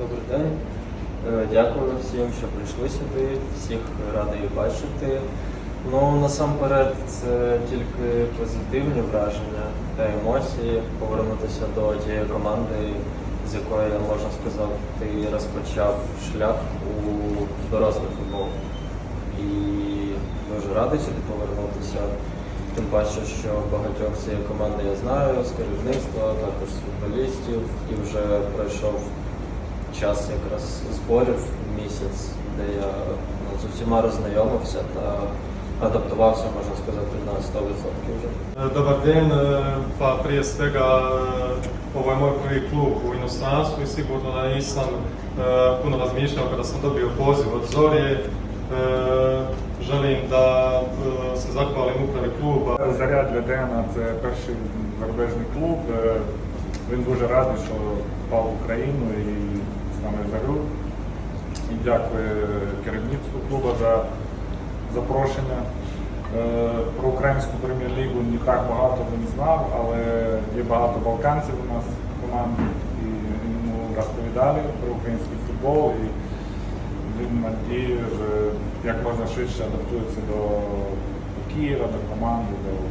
Добрий день. Е, Дякую всім, що прийшли сюди. Всіх радий бачити. Ну, насамперед, це тільки позитивні враження та емоції. Повернутися до тієї команди, з якої, можна сказати, ти розпочав шлях у дорослий футбол. І дуже радий сюди повернутися. Тим паче, що багатьох цієї команди я знаю з керівництва, також з футболістів, і вже пройшов час якраз зборів місяць, де я ну, з усіма роззнайомився та адаптувався, можна сказати, на 100% вже. Dobar den, e, pa prije svega ovo je moj prvi klub u inostranstvu i sigurno da nisam puno razmišljao kada sam dobio poziv od Zorije. E, Želim da e, se zahvalim upravi kluba. Заряд для Дена це перший зарубіжний клуб. Е, Він дуже радий, що попав в Україну і з нами в. І дякує керівництву клубу за запрошення. Е, Про українську прем'єр-лігу не так багато він знав, але є багато балканців у нас в команді і йому розповідали про український футбол. І він надіє, як можна швидше адаптується до Києва, до команди, до.